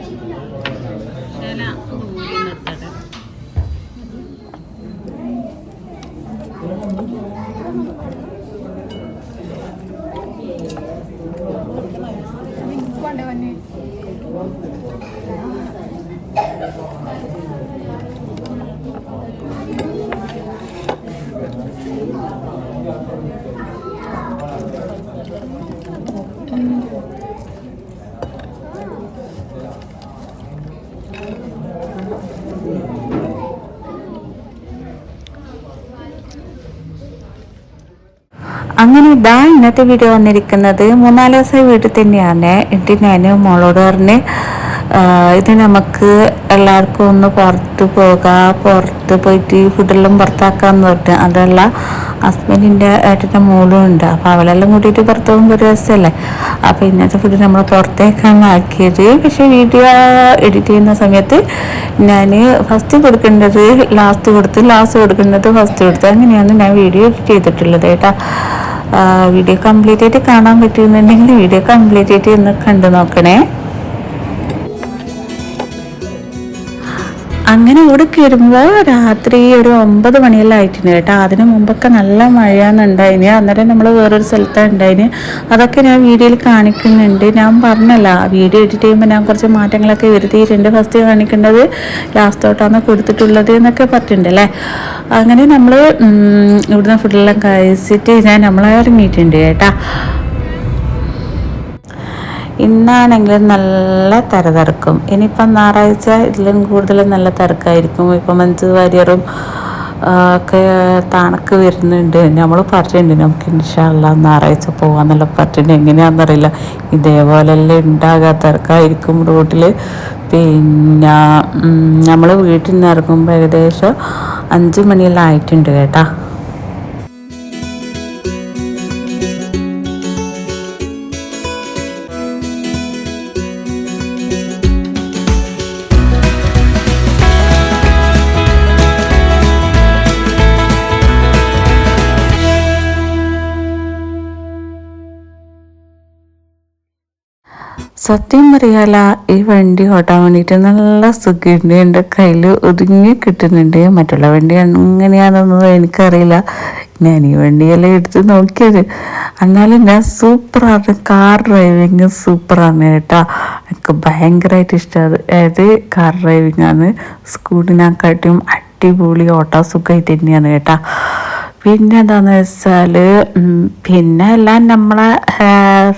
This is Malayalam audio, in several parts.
ഇല ദൂരെ നിർത്തട്ടെ അങ്ങനെ ഇതാ ഇന്നത്തെ വീഡിയോ വന്നിരിക്കുന്നത് മൂന്നാൽ ദിവസമായി വീട്ടിൽ തന്നെയാണ്. എന്നിട്ട് ഞാൻ മോളോട് പറഞ്ഞ് ഇത് നമുക്ക് എല്ലാവർക്കും ഒന്ന് പുറത്ത് പോകാം പുറത്ത് പോയിട്ട് ഫുഡെല്ലാം പുറത്താക്കാന്ന് പറഞ്ഞിട്ട്. അതല്ല ഹസ്ബൻഡിന്റെ ഏട്ടന്റെ മോളും ഉണ്ട്. അപ്പോൾ അവളെല്ലാം കൂട്ടിയിട്ട് പുറത്ത് പോകുമ്പോൾ ഒരു രസമല്ലേ? അപ്പോൾ ഇന്നത്തെ ഫുഡ് നമ്മൾ പുറത്തേക്കാണ് ആക്കിയത് പക്ഷേ വീഡിയോ എഡിറ്റ് ചെയ്യുന്ന സമയത്ത് ഞാൻ ഫസ്റ്റ് കൊടുക്കേണ്ടത് ലാസ്റ്റ് കൊടുത്ത് ലാസ്റ്റ് കൊടുക്കേണ്ടത് ഫസ്റ്റ് കൊടുത്ത്. അങ്ങനെയാണ് ഞാൻ വീഡിയോ എഡിറ്റ് ചെയ്തിട്ടുള്ളത് കേട്ടോ. വീഡിയോ കംപ്ലീറ്റ് ആയിട്ട് കാണാൻ പറ്റുന്നുണ്ടെങ്കിൽ വീഡിയോ കംപ്ലീറ്റ് ആയിട്ട് ഒന്ന് കണ്ടു നോക്കണേ. അങ്ങനെ ഇവിടെ കയറുമ്പോൾ രാത്രി ഒരു ഒമ്പത് മണിയെല്ലാം ആയിട്ടുണ്ട് കേട്ടോ. അതിന് മുമ്പൊക്കെ നല്ല മഴയാണ് അന്നേരം നമ്മൾ വേറൊരു സ്ഥലത്താണ് ഉണ്ടായിന്. അതൊക്കെ ഞാൻ വീഡിയോയിൽ കാണിക്കുന്നുണ്ട്. ഞാൻ പറഞ്ഞല്ല വീഡിയോ എഡിറ്റ് ചെയ്യുമ്പോൾ ഞാൻ കുറച്ച് മാറ്റങ്ങളൊക്കെ വരുത്തിയിട്ടുണ്ട്. ഫസ്റ്റ് കാണിക്കേണ്ടത് ലാസ്റ്റോട്ടാണ് കൊടുത്തിട്ടുള്ളത് എന്നൊക്കെ പറഞ്ഞിട്ടുണ്ടല്ലേ അങ്ങനെ നമ്മൾ ഇവിടുന്ന് ഫുഡെല്ലാം കഴിച്ചിട്ട് ഞാൻ നമ്മളെ ഇറങ്ങിയിട്ടുണ്ട് കേട്ടാ. ഇന്നാണെങ്കിൽ നല്ല തിരതിറക്കും ഇനിയിപ്പം ഞായറാഴ്ച ഇതിലും കൂടുതൽ നല്ല തിരക്കായിരിക്കും. ഇപ്പം മഞ്ജു വാര്യറും ഒക്കെ തണക്ക് വരുന്നുണ്ട്. നമ്മൾ പറഞ്ഞിട്ടുണ്ട് നമുക്ക് ഇൻഷാല്ല ഞായറാഴ്ച പോകാന്നെല്ലാം പറഞ്ഞിട്ടുണ്ട്. എങ്ങനെയാണെന്നറിയില്ല ഇതേപോലെയല്ലേ ഉണ്ടാകാ. തിരക്കായിരിക്കും റോട്ടിൽ പിന്നെ നമ്മൾ വീട്ടിൽ നിന്ന് ഇറങ്ങുമ്പോൾ ഏകദേശം അഞ്ച് മണിയെല്ലാം ആയിട്ടുണ്ട് കേട്ടാ. സത്യം പറയാല ഈ വണ്ടി ഓട്ടാൻ വേണ്ടിയിട്ട് നല്ല സുഖമുണ്ട് എന്റെ കയ്യിൽ ഒതുങ്ങി കിട്ടുന്നുണ്ട്. മറ്റുള്ള വണ്ടി എങ്ങനെയാണെന്നത് എനിക്കറിയില്ല. ഞാൻ ഈ വണ്ടിയെല്ലാം എടുത്ത് നോക്കിയത്. എന്നാലും ഞാൻ സൂപ്പറാണ്. കാർ ഡ്രൈവിങ് സൂപ്പറാണ് കേട്ടോ. എനിക്ക് ഭയങ്കരമായിട്ട് ഇഷ്ടമാണ് അതായത് കാർ ഡ്രൈവിംഗ് ആണ് സ്കൂട്ടിനെക്കാട്ടും അടിപൊളി ഓട്ടാ സുഖമായിട്ട് തന്നെയാണ് കേട്ടോ. പിന്നെ എന്താണെന്ന് വെച്ചാൽ പിന്നെ എല്ലാം നമ്മളെ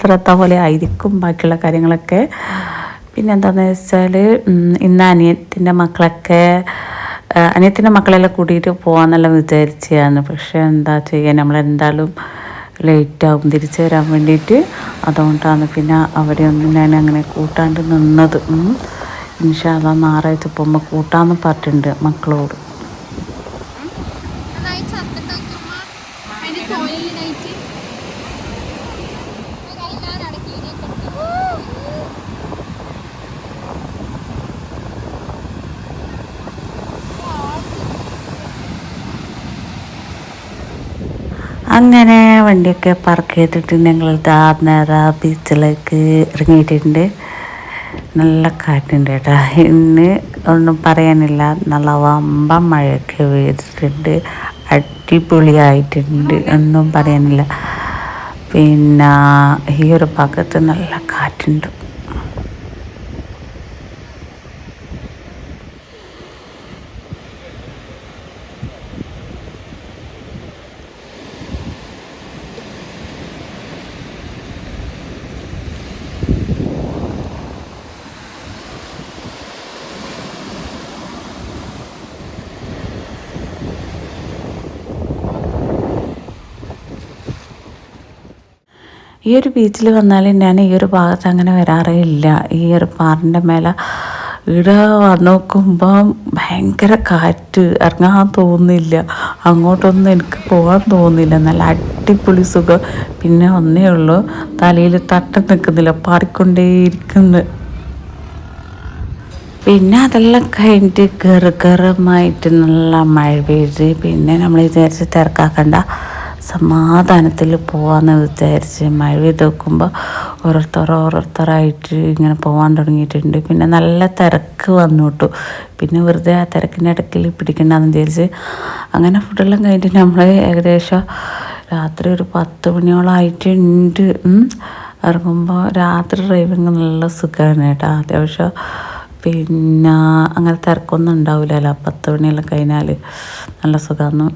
ശ്രദ്ധ പോലെ ആയിരിക്കും ബാക്കിയുള്ള കാര്യങ്ങളൊക്കെ. പിന്നെ എന്താണെന്ന് വെച്ചാൽ ഇന്ന് അനിയത്തിന്റെ മക്കളൊക്കെ അനിയത്തിന്റെ മക്കളെല്ലാം കൂട്ടിയിട്ട് പോകാമെന്നെല്ലാം വിചാരിച്ചതാണ്. പക്ഷേ എന്താ ചെയ്യുക നമ്മളെന്തായാലും ലേറ്റാകും തിരിച്ചു വരാൻ വേണ്ടിയിട്ട്. അതുകൊണ്ടാണ് പിന്നെ അവിടെ ഒന്നും ഞാൻ അങ്ങനെ കൂട്ടാണ്ട് നിന്നത്. ഇൻഷാല്ല ഞായറാഴ്ച പോകുമ്പോൾ കൂട്ടാമെന്ന് പറഞ്ഞിട്ടുണ്ട് മക്കളോട്. അങ്ങനെ വണ്ടിയൊക്കെ പാർക്ക് ചെയ്തിട്ട് ഞങ്ങൾ നേരെ ബീച്ചിലേക്ക് ഇറങ്ങിയിട്ടുണ്ട്. നല്ല കാറ്റുണ്ട് കേട്ടോ. ഇന്ന് ഒന്നും പറയാനില്ല. നല്ല വമ്പ മഴയൊക്കെ പെയ്തിട്ടുണ്ട്. അടിപൊളിയായിട്ടുണ്ട്. ഒന്നും പറയാനില്ല. പിന്നെ ഈ ഒരു ഭാഗത്ത് നല്ല കാറ്റുണ്ട്. ഈ ഒരു ബീച്ചിൽ വന്നാൽ ഞാൻ ഈ ഒരു ഭാഗത്ത് അങ്ങനെ വരാറേ ഈ ഒരു പാറിന്റെ മേലെ ഇവിടെ നോക്കുമ്പം ഭയങ്കര കാറ്റ്. ഇറങ്ങാൻ തോന്നുന്നില്ല. അങ്ങോട്ടൊന്നും എനിക്ക് പോകാൻ തോന്നില്ല നല്ല അടിപൊളി സുഖം. പിന്നെ ഒന്നേ ഉള്ളൂ. തലയിൽ തട്ടം നിൽക്കുന്നില്ല പാറിക്കൊണ്ടേയിരിക്കുന്നു. പിന്നെ അതെല്ലാം കഴിഞ്ഞിട്ട് ഗർഗറമായിട്ട് നല്ല മഴ പെയ്ത് പിന്നെ നമ്മൾ വിചാരിച്ച് തിരക്കാക്കണ്ട. സമാധാനത്തിൽ പോകാമെന്ന് വിചാരിച്ച് മഴ പെയ്ത് നോക്കുമ്പോൾ ഓരോരുത്തർ ഓരോരുത്തരായിട്ട് ഇങ്ങനെ പോകാൻ തുടങ്ങിയിട്ടുണ്ട്. പിന്നെ നല്ല തിരക്ക് വന്നു പിന്നെ വെറുതെ ആ തിരക്കിന്റെ ഇടയ്ക്കിൽ പിടിക്കണ്ടെന്ന് വിചാരിച്ച് അങ്ങനെ ഫുഡെല്ലാം കഴിഞ്ഞിട്ട് നമ്മൾ ഏകദേശം രാത്രി ഒരു പത്ത് മണിയോളം ആയിട്ടുണ്ട്. ഇറങ്ങുമ്പോൾ രാത്രി ഡ്രൈവിങ് നല്ല സുഖമാണ് കേട്ടോ. അത്യാവശ്യം പിന്നെ അങ്ങനെ തിരക്കൊന്നും ഉണ്ടാവില്ലല്ലോ പത്ത് മണിയെല്ലാം കഴിഞ്ഞാൽ നല്ല സുഖമാണ്